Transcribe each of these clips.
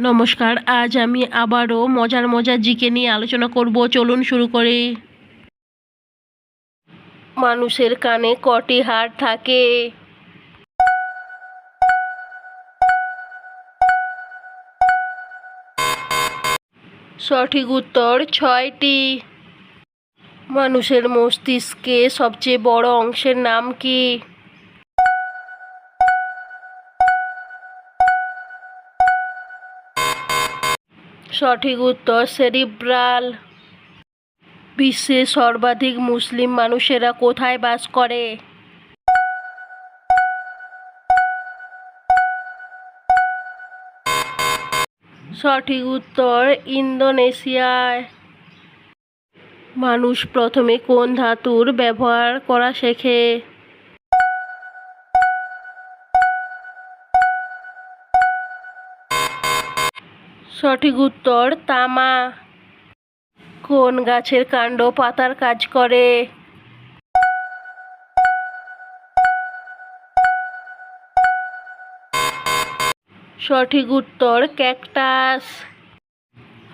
নমস্কার, আজ আমি আবারও মজার মজার জিকে নিয়ে আলোচনা করব। চলুন শুরু করি। মানুষের কানে কটি হাড় থাকে? সঠিক উত্তর ছয়টি। মানুষের মস্তিষ্কে সবচেয়ে বড় অংশের নাম কি? সঠিক উত্তর, সেরিব্রাল। বিশ্বে সর্বাধিক মুসলিম মানুষেরা কোথায় বাস করে? সঠিক উত্তর, ইন্দোনেশিয়ায়। মানুষ প্রথমে কোন ধাতুর ব্যবহার করা শেখে? সঠিক উত্তর তামা। কোন গাছের কাণ্ড পাতার কাজ করে? সঠিক উত্তর ক্যাকটাস।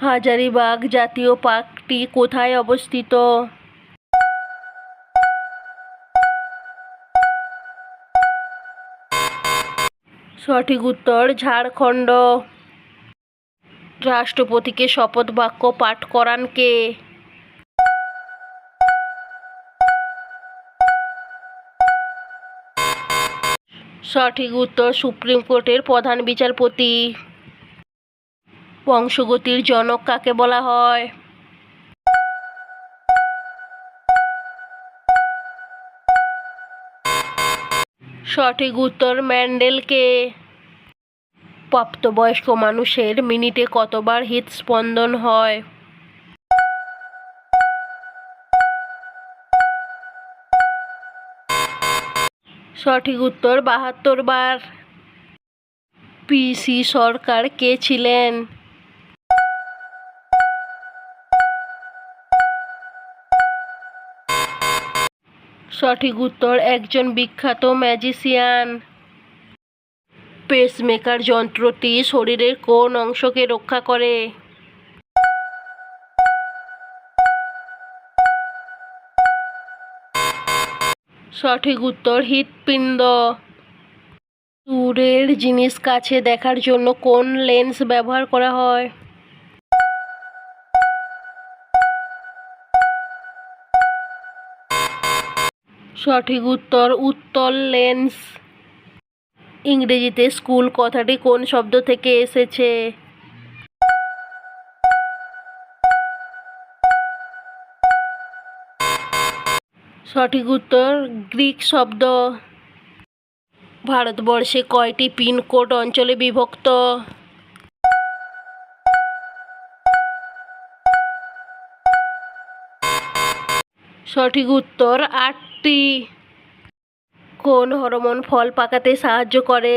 হাজারিবাগ জাতীয় পার্কটি কোথায় অবস্থিত? সঠিক উত্তর ঝাড়খণ্ড। রাষ্ট্রপতিকে শপথ বাক্য পাঠ করান কে? সঠিক উত্তর সুপ্রিম কোর্টের প্রধান বিচারপতি। বংশগতির জনক কাকে বলা হয়? সঠিক উত্তর ম্যান্ডেলকে। প্রাপ্তবয়স্ক মানুষের মিনিটে কতবার হৃদস্পন্দন হয়? সঠিক উত্তর বাহাত্তর বার। পিসি সরকার কে ছিলেন? সঠিক উত্তর একজন বিখ্যাত ম্যাজিশিয়ান। পেসমেকার যন্ত্রটি শরীরের কোন অংশকে রক্ষা করে? সঠিক উত্তর, হৃৎপিণ্ড। দূরের জিনিস কাছে দেখার জন্য কোন লেন্স ব্যবহার করা হয়? সঠিক উত্তর, উত্তল লেন্স। ইংরেজিতে স্কুল কথাটি কোন শব্দ থেকে এসেছে? সঠিক উত্তর, গ্রিক শব্দ। ভারতবর্ষে কয়টি পিনকোড অঞ্চলে বিভক্ত? সঠিক উত্তর, আটটি। কোন হরমোন ফল পাকাতে সাহায্য করে?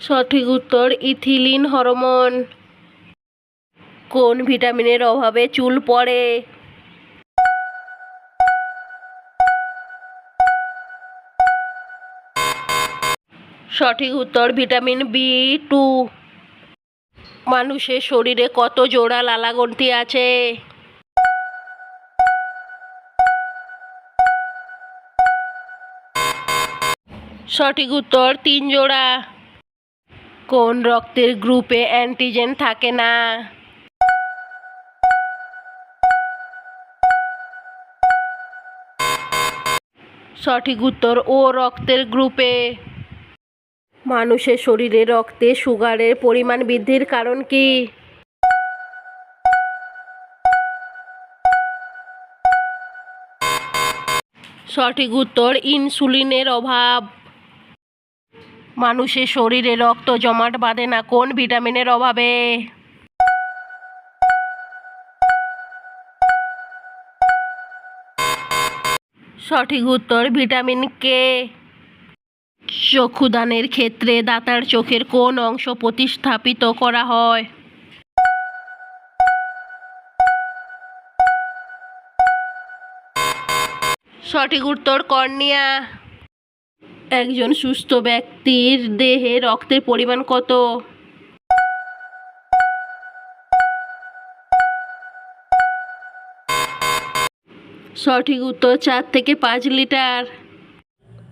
সঠিক উত্তর, ইথিলিন হরমোন। কোন ভিটামিনের অভাবে চুল পড়ে? সঠিক উত্তর, ভিটামিন বি টু। মানুষের শরীরে কত জোড়া লালাগ্রন্থি আছে। সঠিক উত্তর, তিন জোড়া। কোন রক্তের গ্রুপে অ্যান্টিজেন থাকে না? সঠিক উত্তর, ও রক্তের গ্রুপে। মানুষের শরীরে রক্তে সুগারের পরিমাণ বৃদ্ধির কারণ কি? সঠিক উত্তর, ইনসুলিনের অভাব। মানুষের শরীরে রক্ত জমাট বাঁধে না, কোন ভিটামিনের অভাবে? সঠিক উত্তর, ভিটামিন কে। চক্ষুদানের ক্ষেত্রে দাতার চোখের কোন অংশ প্রতিস্থাপিত করা হয়? সঠিক উত্তর, কর্নিয়া। একজন সুস্থ ব্যক্তির দেহে রক্তের পরিমাণ কত? সঠিক উত্তর, চার থেকে পাঁচ লিটার।